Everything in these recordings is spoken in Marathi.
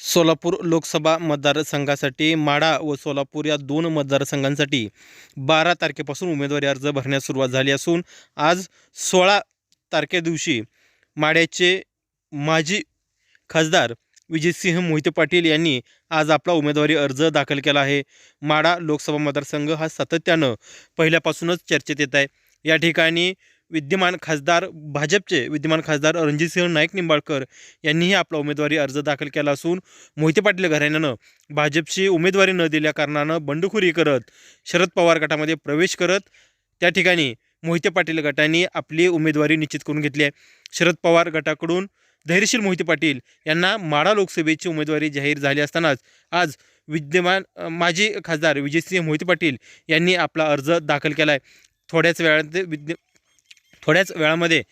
सोलापूर लोकसभा मतदारसंघासाठी माढा व सोलापूर या दोन मतदारसंघांसाठी बारा तारखेपासून उमेदवारी अर्ज भरण्यास सुरुवात झाली असून आज सोळा तारखे दिवशी माढ्याचे माजी खासदार विजयसिंह मोहिते पाटील यांनी आज आपला उमेदवारी अर्ज दाखल केला आहे. माढा लोकसभा मतदारसंघ हा सातत्यानं पहिल्यापासूनच चर्चेत येत आहे. या ठिकाणी विद्यमान खासदार भाजपचे विद्यमान खासदार रणजितसिंह नाईक निंबाळकर यांनीही आपला उमेदवारी अर्ज दाखल केला असून मोहिते पाटील घराण्यानं भाजपची उमेदवारी न दिल्या कारणानं बंडखोरी करत शरद पवार गटामध्ये प्रवेश करत त्या ठिकाणी मोहिते पाटील गटाने आपली उमेदवारी निश्चित करून घेतली आहे. शरद पवार गटाकडून धैर्यशील मोहिते पाटील यांना माळा लोकसभेची उमेदवारी जाहीर झाली असतानाच आज विद्यमान माजी खासदार विजयसिंह मोहिते पाटील यांनी आपला अर्ज दाखल केला आहे. थोड्याच वेळात विद्य थोड्याच वेळामध्ये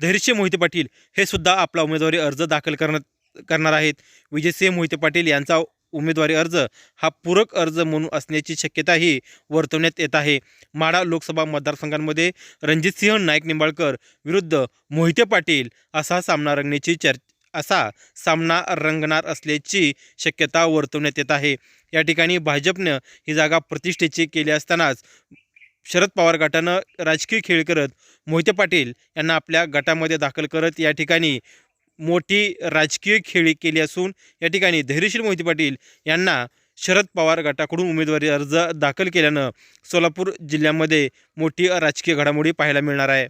धैर्य मोहिते पाटील हे सुद्धा आपला उमेदवारी अर्ज दाखल करण्यात करणार आहेत. विजयसिंह मोहिते पाटील यांचा उमेदवारी अर्ज हा पूरक अर्ज म्हणून असण्याची शक्यताही वर्तवण्यात येत आहे. माढा लोकसभा मतदारसंघांमध्ये रणजितसिंह नाईक निंबाळकर विरुद्ध मोहिते पाटील असा सामना रंगण्याची चर् असा सामना रंगणार असल्याची शक्यता वर्तवण्यात येत आहे. या ठिकाणी भाजपनं ही जागा प्रतिष्ठेची केली असतानाच शरद पवार गटानं राजकीय खेळ करत मोहिते पाटील यांना आपल्या गटामध्ये दाखल करत या ठिकाणी मोठी राजकीय खेळी केली असून या ठिकाणी धैर्यशील मोहिते पाटील यांना शरद पवार गटाकडून उमेदवारी अर्ज दाखल केल्यानं सोलापूर जिल्ह्यामध्ये मोठी राजकीय घडामोडी पाहायला मिळणार आहे.